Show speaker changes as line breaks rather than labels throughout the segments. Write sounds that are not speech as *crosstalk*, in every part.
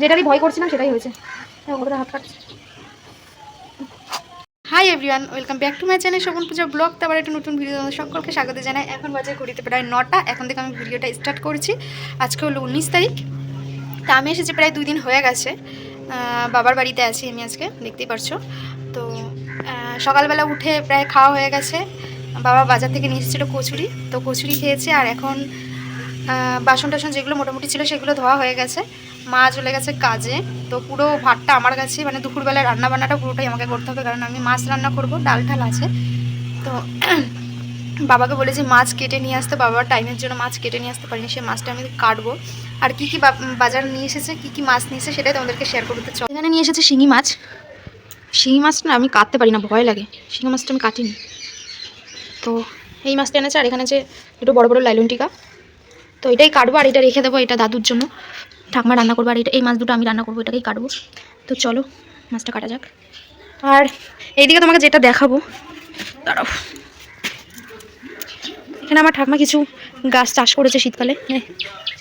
যেটারই ভয় করছিলাম সেটাই হয়েছে। হ্যাঁ, ওটা হাত কাটছে। Hi everyone welcome back to my channel Shobhan Puja blog তারপর একটা নতুন ভিডিও তোমাদের সকলকে স্বাগত জানাই। এখন বাজে ঘড়িতে প্রায় নটা। এখন থেকে আমি ভিডিওটা স্টার্ট করছি। আজকে হলো উনিশ তারিখ। তা আমি এসেছি প্রায় দুই দিন হয়ে গেছে। বাবার বাড়িতে আছি আমি আজকে দেখতেই পারছ। তো সকালবেলা উঠে প্রায় খাওয়া হয়ে গেছে। বাবা বাজার থেকে নিয়ে এসেছিল কচুরি। তো কচুরি খেয়েছি আর এখন বাসন টাসন যেগুলো মোটামুটি ছিল সেগুলো ধোয়া হয়ে গেছে। মা চলে গেছে কাজে, তো পুরো ভাতটা আমার কাছে মানে দুপুরবেলায় রান্না বান্নাটা পুরোটাই আমাকে করতে হবে, কারণ আমি মাছ রান্না করব, ডাল ঠাল আছে। তো *clears throat* বাবাকে বলেছি, মাছ কেটে নিয়ে আসতে বাবার টাইমের জন্য মাছ কেটে নিয়ে আসতে পারিনি সেই মাছটা আমি কাটবো। আর কি কি বাজার নিয়ে এসেছে, কি কি মাছ নিয়ে সেটাই তোমাদেরকে শেয়ার করতে চাই এখানে নিয়ে এসেছে শিঙি মাছ। শিঙি মাছটা আমি কাটতে পারি না, ভয় লাগে। শিঙি মাছটা আমি কাটিনি। তো এই মাছটা এনেছে, আর এখানে যে দুটো বড় বড় লাইলন টিকা তো এটাই কাটবো আর এটা রেখে দেবো এটা দাদুর জন্য। ঠাকমা রান্না করব আর এটা এই মাছ দুটো আমি রান্না করব, এটাকেই কাটবো। তো চলো, মাছটা কাটা যাক। আর এইদিকে তোমাকে যেটা দেখাবো, দাঁড়াও। এখানে আমার ঠাকমা কিছু গাছ চাষ করেছে শীতকালে।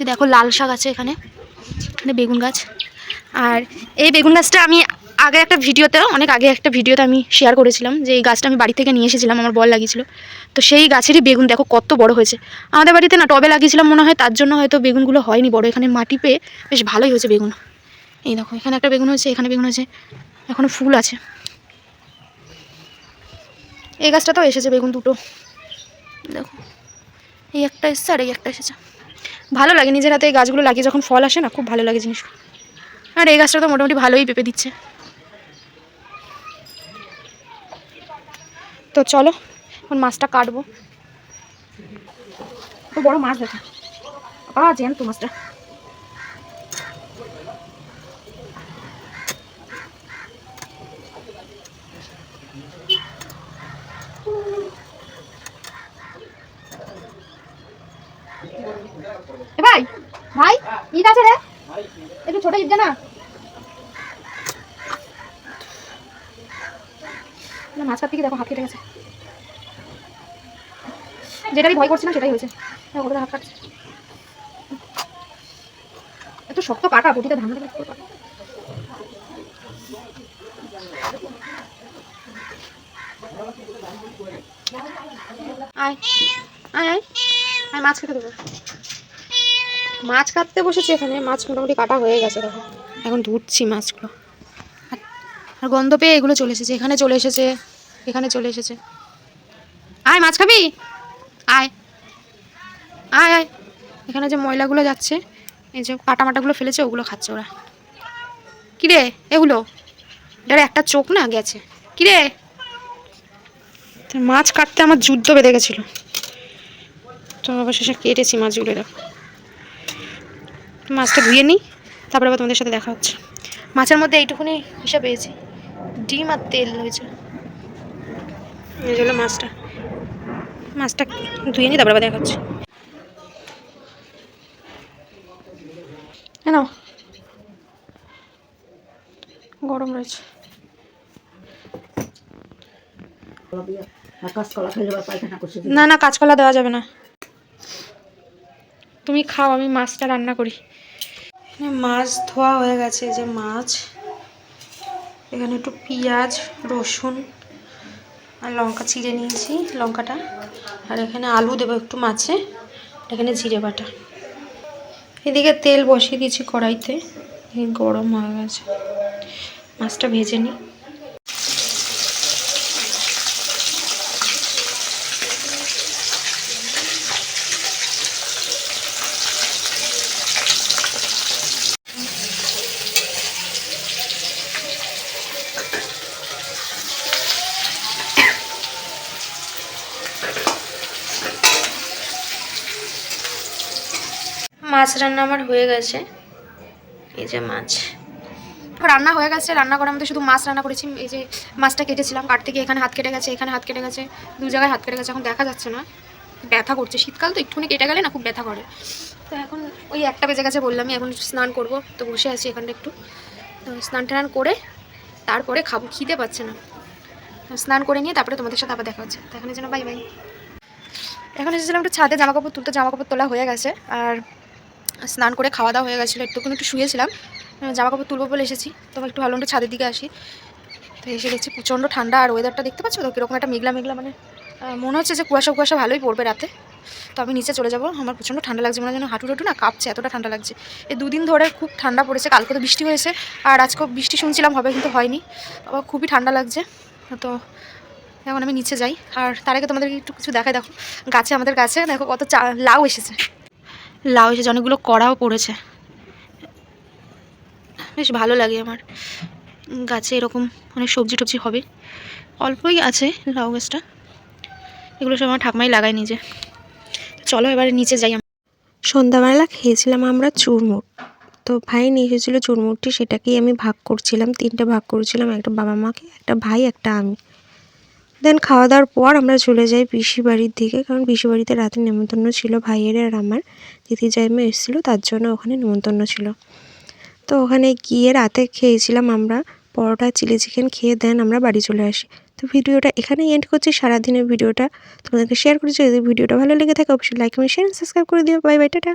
দেখো লাল শাক আছে এখানে এখানে বেগুন গাছ। আর এই বেগুন গাছটা আমি আগে একটা ভিডিওতে, অনেক আগে একটা ভিডিওতে আমি শেয়ার করেছিলাম যে এই গাছটা আমি বাড়ি থেকে নিয়ে এসেছিলাম, আমার বল লাগিয়েছিল। তো সেই গাছেরই বেগুন দেখো কত বড় হয়েছে। আমাদের বাড়িতে না টবে লাগিয়েছিলাম মনে হয়, তার জন্য হয়তো বেগুনগুলো হয়নি, বড় এখানে মাটি পেয়ে বেশ ভালোই হয়েছে বেগুন। এই দেখো, এখানে একটা বেগুন হয়েছে, এখানে বেগুন হয়েছে এখনও ফুল আছে। এই গাছটা তো এসেছে বেগুন দুটো। দেখো, এই একটা এসছে আর এই একটা এসেছে। ভালো লাগে, নিজের হাতে এই গাছগুলো লাগিয়ে যখন ফল আসে না, খুব ভালো লাগে জিনিসগুলো। আর এই গাছটা তো মোটামুটি ভালোই পেঁপে দিচ্ছে। তো চলো, এখন মাছটা কাটবো। বড় মাছ দেখো। আ, জ্যান্ত মাছটা। ভাই ভাই, ঈদ আছে রে? একটু ছোট ঈদ না। না, মাছ কাটতে গিয়ে দেখো হাত কেটে গেছে। যেটারই ভয় করছিলাম সেটাই হয়েছে। হ্যাঁ, ওটা হাত কাটছে। এত শক্ত কাটা বটিতে ধান আয় আয় আয় আয় মাছ খেতে দেবো। মাছ কাটতে বসেছি এখানে মাছ মোটামুটি কাটা হয়ে গেছে দেখো। এখন ধুচ্ছি মাছগুলো। আর গন্ধ পেয়ে এগুলো চলে এসেছে। এখানে চলে এসেছে। এখানে চলে এসেছে। আয়, মাছ খাবি? আয়। আয় আয়। এখানে যে ময়লাগুলো যাচ্ছে, এই যে কাটা মাটাগুলো ফেলেছে, ওগুলো খাচ্ছে ওরা। কিরে, এগুলো? এটার একটা চোখ না গেছে। কিরে? মাছ কাটতে আমার যুদ্ধ বেঁধে গেছিল। তো অবশেষে কেটেছি মাছগুলো দেখো। মাছটা ধুয়ে নিই তারপরে আবার তোমাদের সাথে দেখা হচ্ছে। মাছের মধ্যে এইটুকুনি হিসাব পেয়েছি। ডিম আর তেল এই হলো মাছটা। মাছটা ধুয়ে নিই তারপরে দেখা হচ্ছে কেন গরম রয়েছে। না না কাঁচকলা দেওয়া যাবে না। তুমি খাও আমি মাছটা রান্না করি। মাছ ধোয়া হয়ে গেছে যে মাছ। এখানে একটু পেঁয়াজ, রসুন আর লঙ্কা চিড়ে নিয়েছি, লঙ্কাটা। আর এখানে আলু দেবো একটু মাছে, এখানে জিরে বাটা। এদিকে তেল বসিয়ে দিয়েছি কড়াইতে গরম হয়ে গেছে। মাছটা ভেজে নিই। মাছ রান্না আমার হয়ে গেছে। এই যে মাছ। রান্না হয়ে গেছে, রান্না করার মধ্যে শুধু মাছ রান্না করেছি। এই যে মাছটা কেটেছিলাম কাটতে গিয়ে এখানে হাত কেটে গেছে, এখানে হাত কেটে গেছে, দু জায়গায় হাত কেটে গেছে, এখন দেখা যাচ্ছে না। ব্যথা করছে। শীতকাল তো একটুখানি কেটে গেলে না খুব ব্যথা করে। তো এখন ওই একটা বেজে গেছে বললামই এখন স্নান করব। তো বসে আছি এখানটা একটু। তো স্নান টান করে তারপরে খাব। খিদে পাচ্ছে না। স্নান করে নিয়ে তারপরে তোমাদের সাথে আবার দেখা হচ্ছে। তো এখানে যেন বাই বাই। এখন এসেছিলাম একটু ছাদে জামা কাপড় তুলতে। জামা কাপড় তোলা হয়ে গেছে। আর স্নান করে খাওয়া দাওয়া হয়ে গেছিল একটুকুন একটু শুয়েছিলাম জামা কাপড় তুলবো বলে এসেছি, তো একটু ভালো একটু ছাদের দিকে আসি, তো এসে গেছি প্রচণ্ড ঠান্ডা, আর ওয়েদারটা দেখতে পাচ্ছ তো? কীরকম একটা মেঘলা মেঘলা মানে মনে হচ্ছে যে কুয়াশা কুয়াশা ভালোই পড়বে রাতে। তো আমি নিচে চলে যাব, আমার প্রচণ্ড ঠান্ডা লাগছে, মনে যেন হাঁটু টাটু না কাঁপছে, এতটা ঠান্ডা লাগছে। এই দুদিন ধরে খুব ঠান্ডা পড়েছে, কালকে তো বৃষ্টি হয়েছে, আর আজকেও বৃষ্টি শুনছিলাম হবে কিন্তু হয়নি, আবার খুবই ঠান্ডা লাগছে, তো এখন আমি নিচে যাই, আর তার আগে তোমাদেরকে একটু কিছু দেখাই, দেখো, গাছে আমাদের গাছে, দেখো কত চা, লাউ এসেছে। লাউ এসেছে, অনেকগুলো কড়াও পড়েছে। বেশ ভালো লাগে আমার। গাছে এরকম অনেক সবজি টবজি হবে। অল্পই আছে লাউ গাছটা। এগুলো সব আমার ঠাকমাই লাগায় নিজে। চলো এবারে নিচে যাই।
সন্ধ্যাবেলা খেয়েছিলাম আমরা চুরমুট তো ভাই নিয়ে এসেছিল চুরমুটটি সেটাকেই আমি ভাগ করছিলাম, তিনটে ভাগ করেছিলাম, একটা বাবা মাকে, একটা ভাই, একটা আমি। দেন খাওয়া দাওয়ার পর আমরা চলে যাই পিসি বাড়ির দিকে, কারণ পিসি বাড়িতে রাতে নেমন্তন্ন ছিল ভাইয়ের আর আমার। দিদি জাইমা এসেছিল, তার জন্য ওখানে নেমন্তন্ন ছিল। তো ওখানে গিয়ে রাতে খেয়েছিলাম আমরা পরোটা, চিলি চিকেন খেয়ে দেন আমরা বাড়ি চলে আসি। তো ভিডিওটা এখানেই এন্ড করছি। সারাদিনের ভিডিওটা তোমাদেরকে শেয়ার করেছি। যদি ভিডিওটা ভালো লেগে থাকে, অবশ্যই লাইক কমেন্ট শেয়ার সাবস্ক্রাইব করে দিও। Bye bye tata.